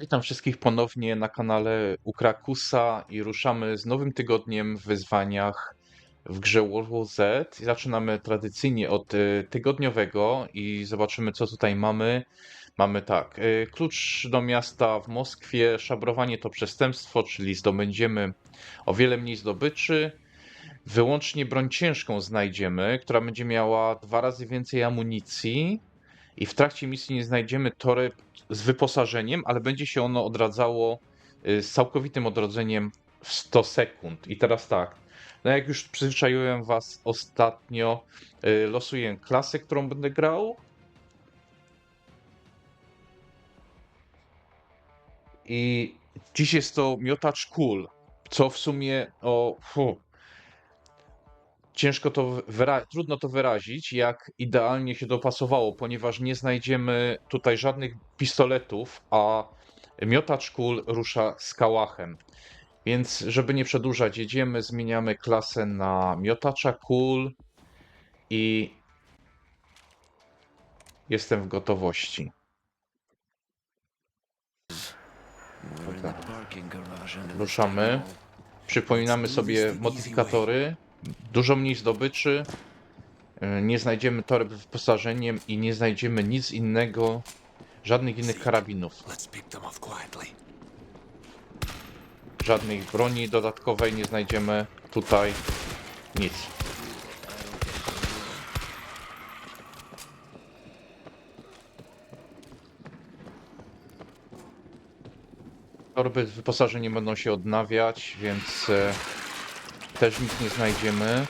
Witam wszystkich ponownie na kanale Ukrakusa i ruszamy z nowym tygodniem w wyzwaniach w grze World War Z. Zaczynamy tradycyjnie od y, tygodniowego i zobaczymy co tutaj mamy. Mamy tak, y, klucz do miasta w Moskwie, szabrowanie to przestępstwo, czyli zdobędziemy o wiele mniej zdobyczy. Wyłącznie broń ciężką znajdziemy, która będzie miała dwa razy więcej amunicji i w trakcie misji nie znajdziemy toreb z wyposażeniem, ale będzie się ono odradzało y, z całkowitym odrodzeniem w 100 sekund. I teraz tak, no jak już przyzwyczaiłem was ostatnio, y, losuję klasę, którą będę grał. I dziś jest to miotacz kul, co w sumie o ciężko to wyra- trudno to wyrazić, jak idealnie się dopasowało, ponieważ nie znajdziemy tutaj żadnych pistoletów, a miotacz kul rusza z kałachem. Więc, żeby nie przedłużać, jedziemy, zmieniamy klasę na miotacza kul i jestem w gotowości. Dobra. Ruszamy. Przypominamy sobie modyfikatory. Dużo mniej zdobyczy. y, Nie znajdziemy toreb z wyposażeniem i nie znajdziemy nic innego, żadnych innych karabinów, żadnej broni dodatkowej nie znajdziemy tutaj. Nic. Torby z wyposażeniem będą się odnawiać, więc e, też nic nie znajdziemy.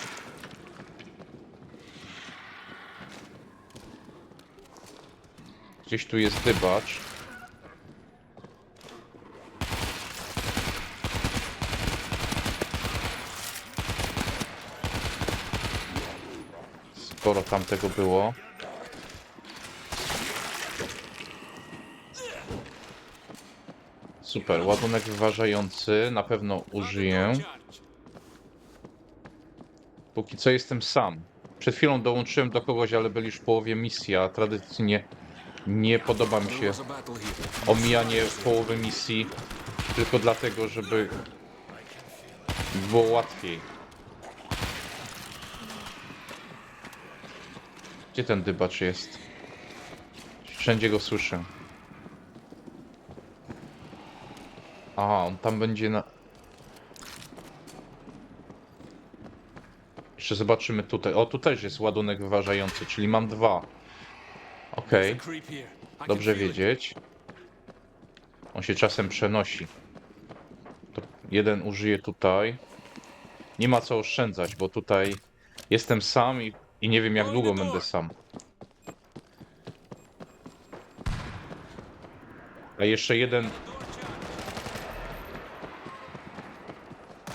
Gdzieś tu jest dybacz. Sporo tam tego było. Super, ładunek wyważający na pewno użyję. Póki co jestem sam. Przed chwilą dołączyłem do kogoś, ale byli już w połowie misji, a tradycyjnie nie podoba mi się a omijanie połowy misji tylko dlatego, żeby było łatwiej. Gdzie ten dybacz jest? Wszędzie go słyszę. Aha, on tam będzie na... Jeszcze zobaczymy tutaj. O, tu też jest ładunek wyważający, czyli mam dwa. Okej. Can Dobrze wiedzieć. On się czasem przenosi. To jeden użyję tutaj. Nie ma co oszczędzać, bo tutaj jestem sam i, i nie wiem jak długo będę sam. A jeszcze jeden.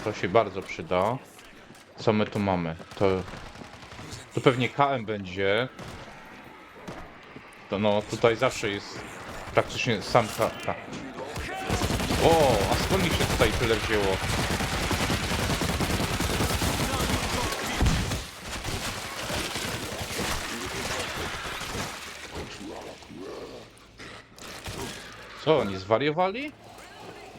To się bardzo przyda. Co my tu mamy? To, to pewnie KM będzie. To no, tutaj zawsze jest praktycznie sam ta. O, a skąd mi się tutaj tyle wzięło? Co, oni zwariowali?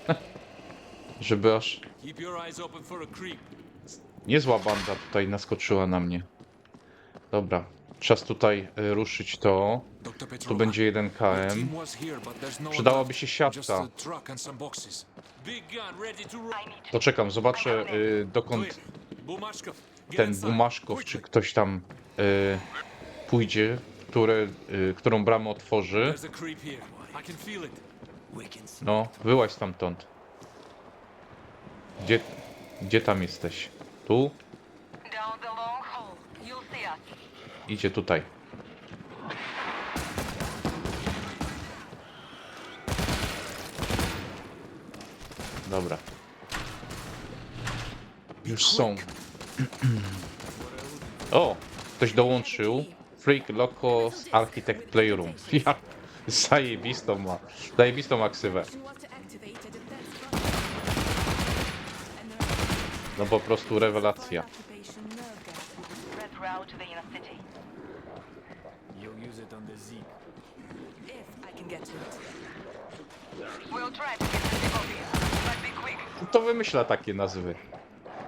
Żeby aż Keep your eyes open for a creep. Niezła banda tutaj naskoczyła na mnie. Dobra, czas tutaj y, ruszyć to. Tu będzie jeden KM. no Przydałaby się siatka. Poczekam, zobaczę y, dokąd ten. Bumaszkow, czy ktoś tam y, pójdzie, które, y, którą bramę otworzy. No, wyłaź stamtąd. Gdzie, gdzie tam jesteś? Tu? Idzie tutaj. Dobra. Już są. O! Ktoś dołączył. Freak Locos Architect Playroom. Ja, zajebistą ma. Zajebistą aksywę. No po prostu rewelacja. Red route to the inner city. You'll use it on the Zeke. If I can get to it. We'll We'll try to get the ship over here, but be quick. To wymyśla takie nazwy.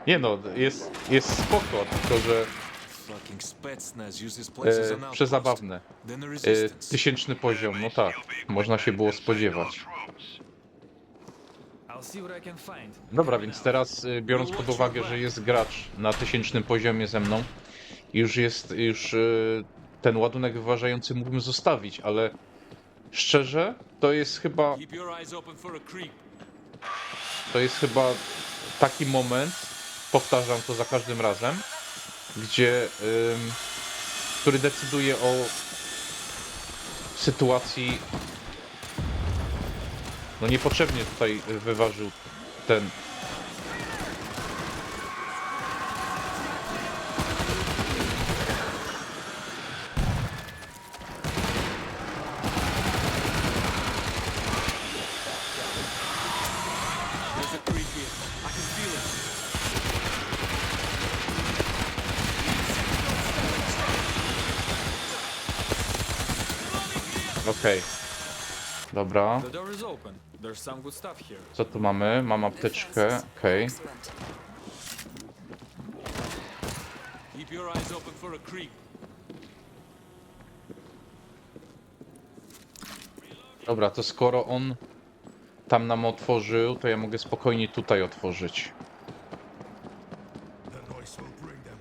Nie no, jest, jest spoko, tylko że Fucking Spetsnaz uses places as an e, outpost. przezabawne. Then the E, resistance. tysięczny poziom, no tak, można się było spodziewać see what I can find. Dobra, więc teraz y, biorąc pod uwagę, że jest gracz na tysięcznym poziomie ze mną, już jest, już y, ten ładunek wyważający mógłbym zostawić, ale szczerze, to jest chyba, to jest chyba taki moment, powtarzam to za każdym razem, gdzie, który decyduje o sytuacji, no niepotrzebnie tutaj wyważył ten. Okej. Dobra, The door is open. There's some good stuff here. co tu mamy? Mam apteczkę, okej. Keep your eyes open for a creep. Dobra, to skoro on tam nam otworzył, to ja mogę spokojnie tutaj otworzyć. The noise will bring them.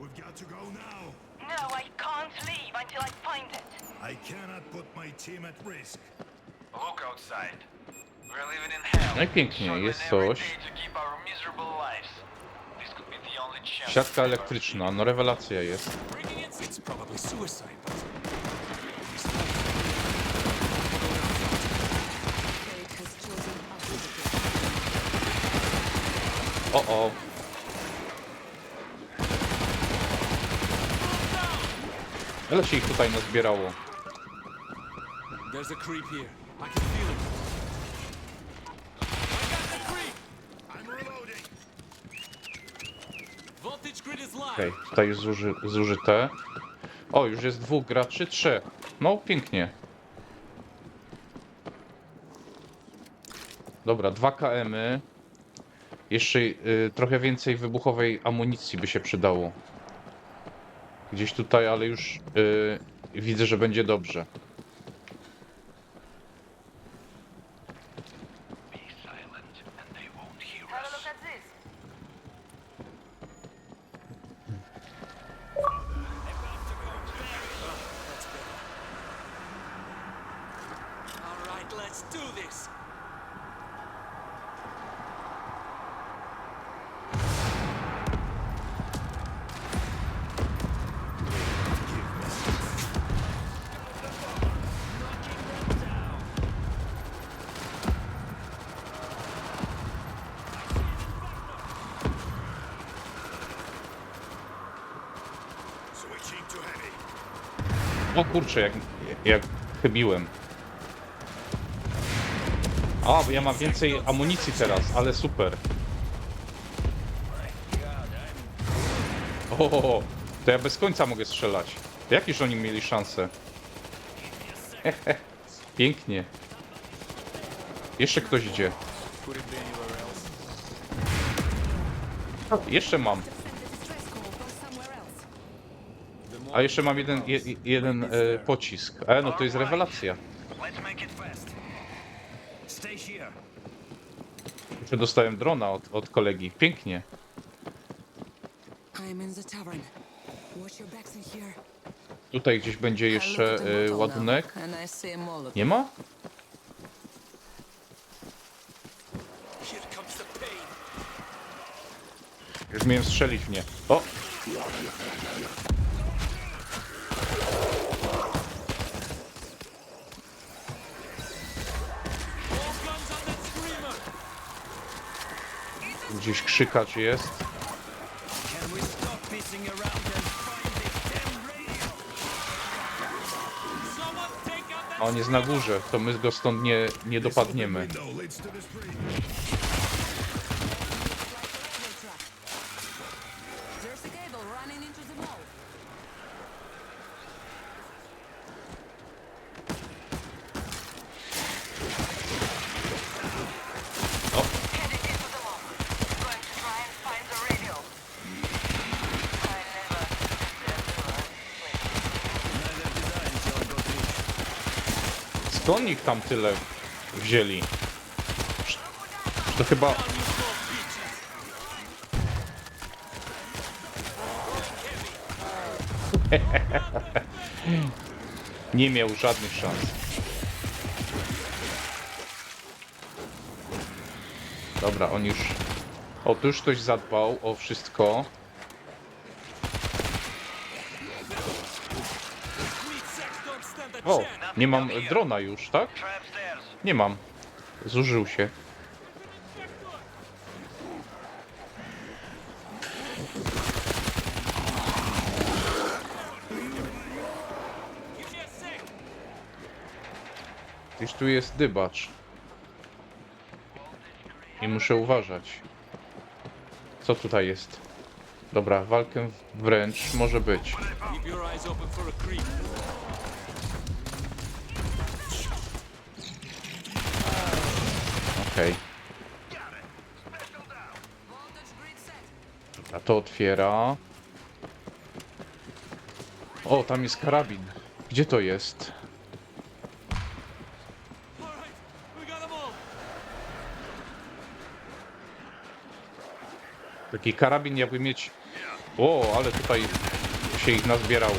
We've got to go now. No, I can't leave until I find it. I cannot put my team at risk. Look outside. We're living in hell. No i pięknie, jest coś. day to keep our miserable lives. This could be the only chance to Siatka elektryczna, no rewelacja jest. O, o. Ile się ich tutaj nazbierało? there's a creep here. I can tutaj jest zuży, zużyte. O, już jest dwóch graczy, trzech. No, pięknie. Dobra, dwa KM-y. Jeszcze y, trochę więcej wybuchowej amunicji by się przydało. Gdzieś tutaj, ale już y, widzę, że będzie dobrze. Be silent and they won't hear Have a us. look at this. All right, let's do this. Switching to heavy. O kurczę, jak, jak chybiłem. A, bo ja mam więcej amunicji teraz, ale super. O, to ja bez końca mogę strzelać. Jakież oni mieli szansę? Pięknie. Jeszcze ktoś idzie. Jeszcze mam. A jeszcze mam jeden, je, jeden e, pocisk. E, no to jest rewelacja. Jeszcze dostałem drona od, od kolegi. Pięknie. Tutaj gdzieś będzie jeszcze e, ładunek. Nie ma? Już miałem strzelić w nie. O! Take out that A on jest na górze, to my go stąd nie, nie dopadniemy. Window leads to the street. There's a cable running into the mall. Skąd ich tam tyle wzięli? To chyba... Nie miał żadnych szans. Dobra, on już... O, tu już ktoś zadbał o wszystko. O. nie mam drona już, tak? Nie mam. Zużył się. Gdzieś tu jest dybacz. I muszę uważać. Co tutaj jest? Dobra, walkę wręcz może być. Okej. Set. A to otwiera. O, tam jest karabin. Gdzie to jest? Taki karabin jakby mieć... O, ale tutaj się ich nazbierało.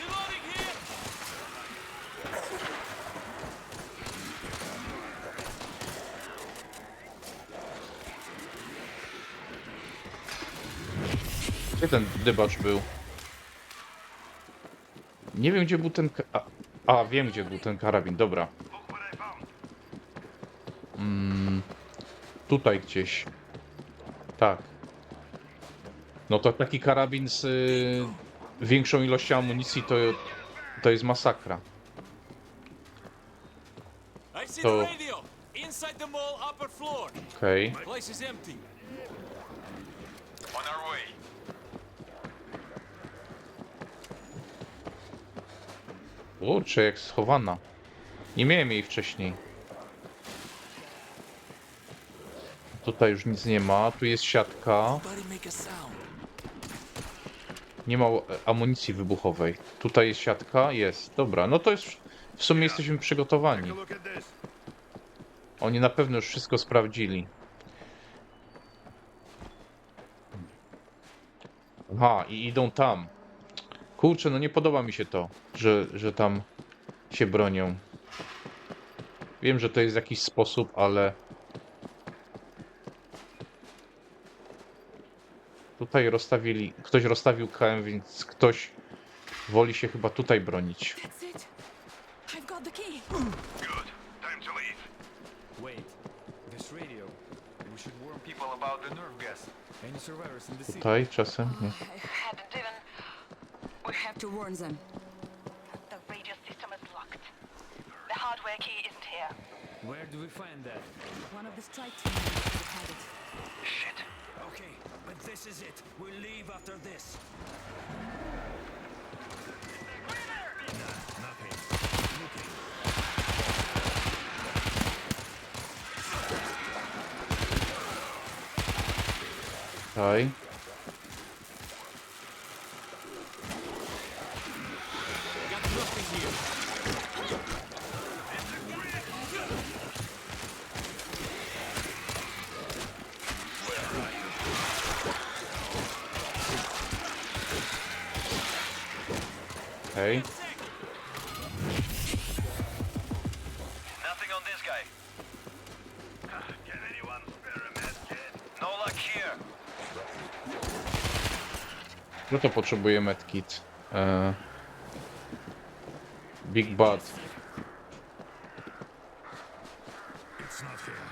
Reloading here. Gdzie ten dybacz był? Nie wiem, gdzie był ten... A, a wiem, gdzie był ten karabin, dobra. Mm, tutaj gdzieś. Tak. No to taki karabin z y, większą ilością amunicji to, to jest masakra. I see So- the radio. Inside the mall, upper floor. Okej. Place is empty. On our way. Kurczę, jak schowana. Nie miałem jej wcześniej. Tutaj już nic nie ma. Tu jest siatka. Nie ma amunicji wybuchowej. Tutaj jest siatka? Jest. Dobra, no to jest... W sumie jesteśmy przygotowani. Oni na pewno już wszystko sprawdzili. Aha, i idą tam. Kurczę, no nie podoba mi się to, że, że tam się bronią. Wiem, że to jest jakiś sposób, ale... Tutaj rozstawili... Ktoś rozstawił KM, więc ktoś woli się chyba tutaj bronić. Tutaj czasem? Nie. I hadn't even. We have to warn them. The radio system is locked. The hardware key isn't here. Where do we find that? One of the strike team must have had it. Shit. Okay, but this is it. We'll leave after this. Tutaj. Okej. Nothing on this guy. Can anyone spare a med kit? No luck here. No to potrzebuję medkit. E... Big Bad. It's not here.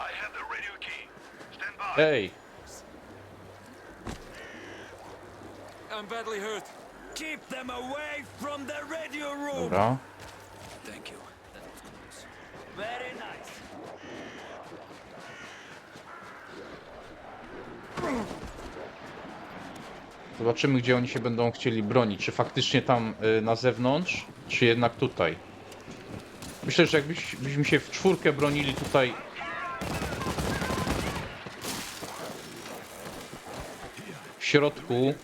I have the radio key. Stand by. Ej! I'm badly hurt. Keep them away from the radio room. Dobra. Thank you. That was close. Very nice. Zobaczymy, gdzie oni się będą chcieli bronić. Czy faktycznie tam y, na zewnątrz, czy jednak tutaj. Myślę, że jakbyśmy się w czwórkę bronili tutaj... W środku,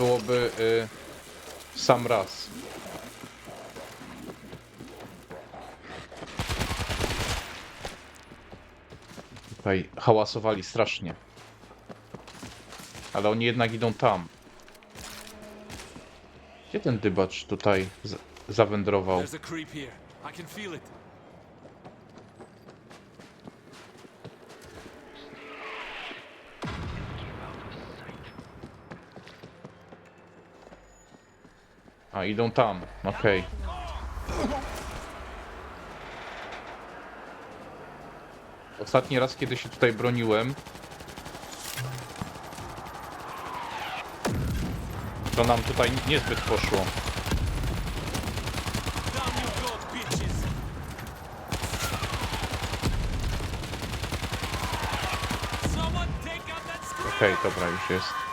byłoby y, w sam raz. Tutaj hałasowali strasznie. Ale oni jednak idą tam. Gdzie ten dybacz tutaj zawędrował? A, idą tam. Okej. Ostatni raz, kiedy się tutaj broniłem, to nam tutaj niezbyt poszło. Okej, dobra, już jest.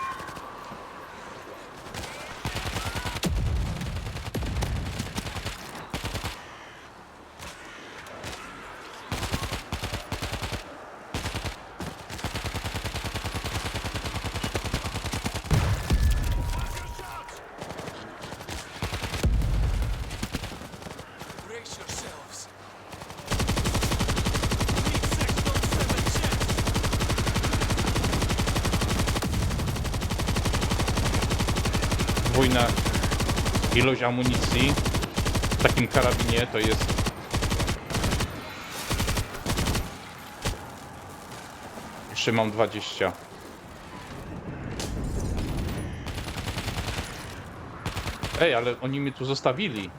Ilość amunicji w takim karabinie to jest... Jeszcze mam 20. Ej, ale oni mnie tu zostawili.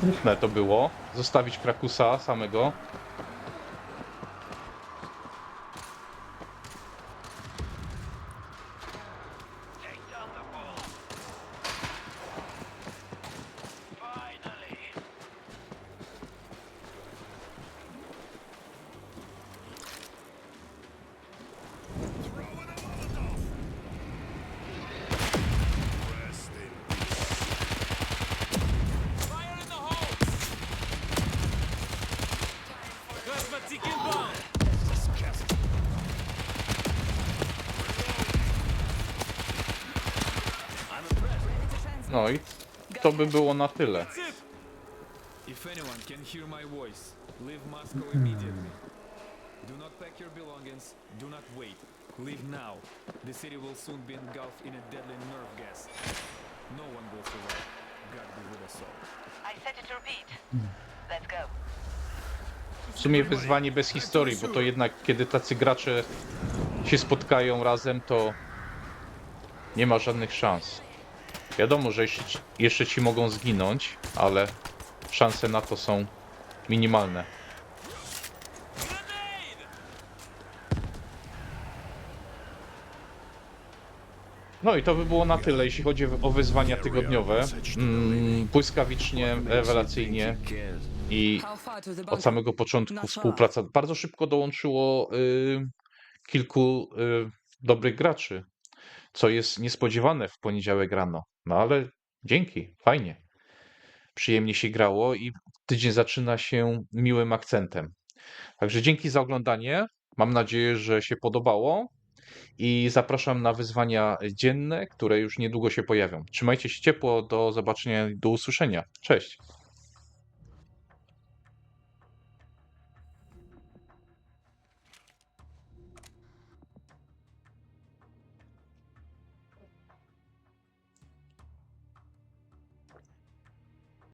Smutne to było. Zostawić Krakusa samego. No i to by było na tyle. If anyone can hear my voice, leave Moscow immediately. Do not pack your belongings, do not wait. Leave now. The city will soon be engulfed in a deadly nerve gas. No one will survive. God be with us all. I set it to repeat. Let's go. W sumie wyzwanie bez historii, bo to jednak kiedy tacy gracze się spotkają razem, to nie ma żadnych szans. Wiadomo, że jeszcze ci, jeszcze ci mogą zginąć, ale szanse na to są minimalne. No i to by było na tyle, jeśli chodzi o wyzwania tygodniowe. Mm, błyskawicznie, rewelacyjnie i od samego początku współpraca. Bardzo szybko dołączyło y, kilku y, dobrych graczy, co jest niespodziewane w poniedziałek rano. No ale dzięki, fajnie. Przyjemnie się grało i tydzień zaczyna się miłym akcentem. Także dzięki za oglądanie. Mam nadzieję, że się podobało. I zapraszam na wyzwania dzienne, które już niedługo się pojawią. Trzymajcie się ciepło, do zobaczenia, do usłyszenia. Cześć.